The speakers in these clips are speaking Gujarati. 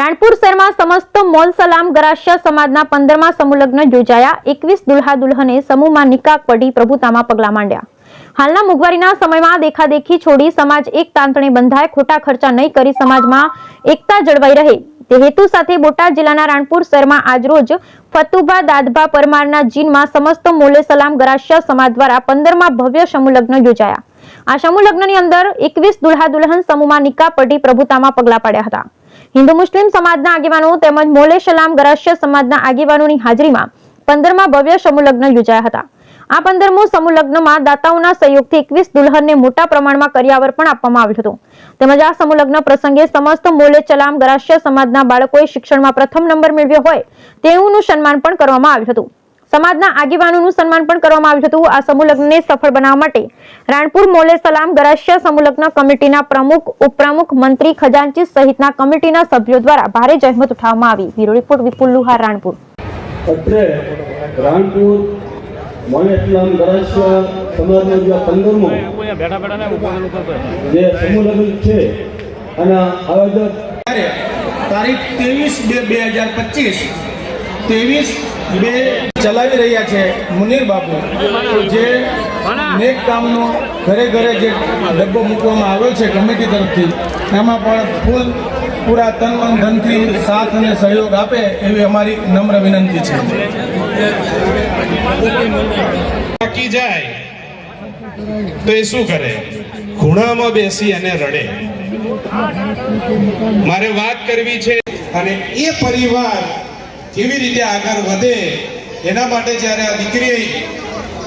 રાણપુર શહેરમાં સમસ્ત મોલ સલામ ગરાસિયા સમાજના પંદરમા સમૂહલગ્ન યોજાયા. એકવીસ દુલ્હા દુલ્હને સમૂહમાં નિકાહ પડી પ્રભુતામાં પગલા માંડ્યા. હાલના મોંઘવારીના સમયમાં દેખાદેખી છોડી સમાજ એક તાંતણે બંધાય, ખોટા ખર્ચા નહીં કરી સમાજમાં એકતા જળવાઈ રહે. તે હેતુ સાથે બોટાદ જિલ્લાના રાણપુર શહેરમાં આજરોજ ફતુભા દાદભા પરમારના જીનમાં સમસ્ત મોલે સલામ ગરાસિયા સમાજ દ્વારા પંદરમાં ભવ્ય સમૂહલગ્ન યોજાયા. આ સમૂહ લગ્નની અંદર એકવીસ દુલ્હા દુલ્હન સમૂહમાં નિકાહ પડી પ્રભુતામાં પગલા પાડ્યા હતા. હિન્દુ મુસ્લિમ સમાજના આગેવાનો તેમજ મોલે ગરાસિયા સમાજના આગેવાનોની હાજરીમાં પંદરમાં ભવ્ય સમૂહલગ્ન યોજાયા હતા. આ પંદરમું સમૂહલગ્નમાં દાતાઓના સહયોગથી એકવીસ દુલ્હનને મોટા પ્રમાણમાં કરિયાવર પણ આપવામાં આવ્યું હતું. તેમજ આ સમૂહલગ્ન પ્રસંગે સમસ્ત મોલે ચલામ ગરાશ્ય સમાજના બાળકોએ શિક્ષણમાં પ્રથમ નંબર મેળવ્યો હોય તેઓનું સન્માન પણ કરવામાં આવ્યું હતું. સમાજના આગેવાનોનું સન્માન પણ કરવામાં આવ્યું હતું. આ સમૂહ લગ્નને સફળ બનાવવા માટે રાણપુર મોલે સલામ ગરાશિયા સમૂહ લગ્ન કમિટીના પ્રમુખ ઉપપ્રમુખ મંત્રી ખજાનચી સહિતના કમિટીના સભ્યો દ્વારા ભારે જહેમત ઉઠાવવામાં આવી. Bureau report Vipul Luhar Ranpur. અત્રે રાણપુર મોલે સલામ ગરાશિયા સમાજનો જે પંદરમો બેઠા બેઠા ને ઊભો ને જે સમૂહ લગ્ન છે અને આયોજક તારીખ ત્રેવીસ બે બે હજાર પચીસ ત્રેવીસ બે ચલાવી રહ્યા છે મુનીર બાબુ જે નેક કામનો ઘરે ઘરે જે ડબ્બો મૂકવામાં આવ્યો છે કમિટી તરફથી, એમાં પણ ફૂલ પૂરા તન મન ધનથી સાથ અને સહયોગ આપે એવી અમારી નમ્ર વિનંતી છે. થાકી જાય તો એ શું કરે? ખૂણામાં બેસી અને રડે. મારે વાત કરવી છે અને એ પરિવાર કેવી રીતે આગળ વધે એના માટે જ્યારે આ દીકરી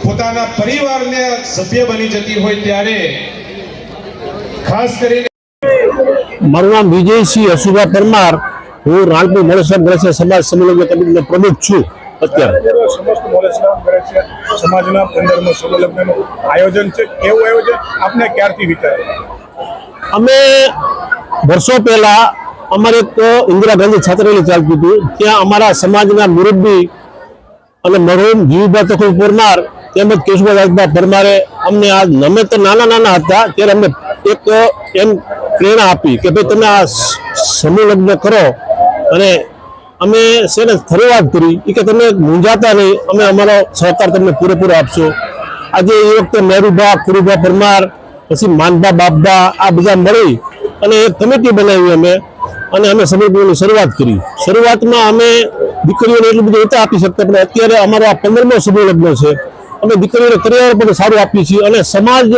પોતાના પરિવારને સભ્ય બની જતી હોય ત્યારે ખાસ કરીને મારું નામ વિજયસિંહ હસુભા પરમાર. હું રાણપુર મળેશ્વર ગણેશ સમાજ સંમેલન કમિટીનો પ્રમુખ છું અત્યારે. સમસ્ત મોલેસ્લામ કરે છે સમાજના પંદરમો સમલગ્નનું આયોજન છે. એવું આયોજન? આપને ક્યારથી વિચાર્યું અમે વર્ષો પહેલા અમારે એક ઇન્દિરા ગાંધી છાત્રાલય ચાલતું હતું. ત્યાં અમારા સમાજના મુરબ્બી અને મરહુમ જીવભા તકુલ પરમાર, તેમજ કેશુભાઈ રાજભા પરમારે અમને આ અમે તો નાના નાના હતા, ત્યારે અમને એક એમ પ્રેરણા આપી કે ભાઈ તમે આ સમૂહ લગ્ન કરો. અને અમે શેને શરૂઆત કરી એ કે તમે મૂંઝાતા નહીં, અમે અમારો સહકાર તમને પૂરેપૂરો આપશો. આજે એ વખતે મહેરુભા કુરુભા પરમાર, પછી માનભા બાપભા આ બધા મળી અને એક કમિટી બનાવી અમે. અને અમે સમૂહની શરૂઆત કરી. શરૂઆતમાં અમે દીકરીઓને એટલું બધું નહોતા આપી શકતા, પણ અત્યારે અમારો આ પંદરમો લગ્ન છે. અમે દીકરીઓને કરિયાવર પણ સારું આપીએ છીએ અને સમાજ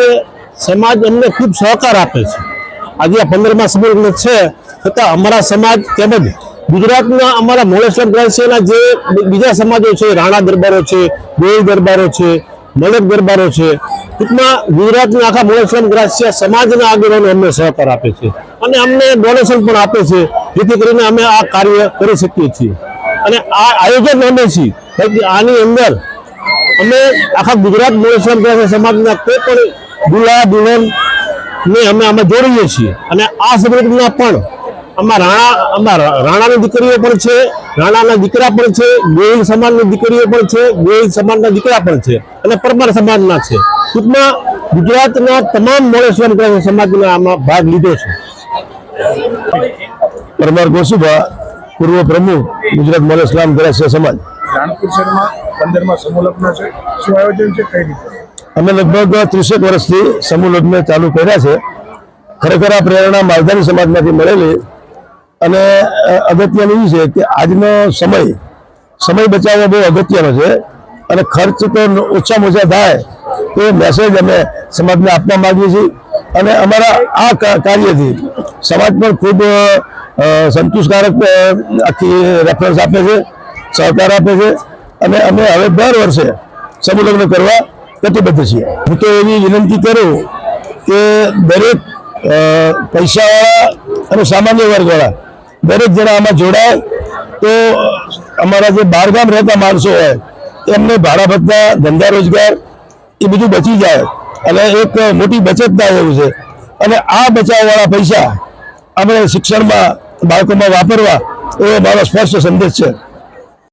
સમાજ અમને ખૂબ સહકાર આપે છે. આજે આ પંદરમા સમયલગ્ન છે છતાં અમારા સમાજ તેમજ ગુજરાતના અમારા મોળેશ્વર ગ્રાસીના જે બીજા સમાજો છે, રાણા દરબારો છે ગોળ દરબારો છે મલક દરબારો છે. ટૂંકમાં ગુજરાતના આખા મોળેશ્વર ગ્રાસિયા સમાજના આગેવાનો અમને સહકાર આપે છે. અને અમને ડોનેશન પણ આપે છે, જેથી કરીને અમે આ કાર્ય કરી શકીએ છીએ. અને આ આયોજન અમે છીએ. આની અંદર અમે આખા ગુજરાત મોળેશ્વર ગ્રાસિયા સમાજના કોઈ પણ દુલા દુલ્હન ને અમે આમાં જોડીએ છીએ. અને આ સંગઠનના પણ આમાં રાણા આમાં રાણાની દીકરીઓ પણ છે રાણાના દીકરા પણ છે ગોહિલ સમાજની દીકરીઓ પણ છે ગોહિલ સમાજના દીકરા પણ છે અને પરમાર સમાજના છે. ટૂંકમાં ગુજરાતના તમામ મોડેશ્વર સમાજના આમાં ભાગ લીધો છે. પરમાર ગોસુભા પૂર્વ પ્રમુખ ગુજરાત મોલ ઇસ્લામ ગ્રાસ્ય સમાજ. રાણપુર શહેરમાં પંદરમાં સમૂહલગ્ન છે. શું આયોજન છે? કઈ રીતે? અમે લગભગ ત્રીસેક વર્ષથી સમૂહ લગ્ન ચાલુ કર્યા છે. ખરેખર આ પ્રેરણા માલધારી સમાજમાંથી મળેલી અને અગત્યનું એ છે કે આજનો સમય સમય બચાવવો બહુ અગત્યનો છે અને ખર્ચ તો ઓછામાં ઓછા થાય એ મેસેજ અમે સમાજને આપવા માંગીએ છીએ. અને અમારા આ કાર્યથી સમાજ પણ ખૂબ સંતોષકારક આખી રેફરન્સ આપે છે, સહકાર આપે છે. અને અમે હવે દર વર્ષે સમુલગ્ન લગ્ન કરવા કટિબદ્ધ છીએ. હું તો એવી વિનંતી કરું કે દરેક પૈસાવાળા અને સામાન્ય વર્ગવાળા દરેક જણા આમાં જોડાય. તો અમારા જે બહારગામ રહેતા માણસો હોય, એમને ભાડા ભત્તા ધંધા રોજગાર, એ બધું બચી જાય. અને એક મોટી બચત થાય એવું છે. અને આ બચાવવાળા પૈસા આપણે શિક્ષણમાં, બાળકોમાં વાપરવા એ મારો સ્પષ્ટ સંદેશ છે.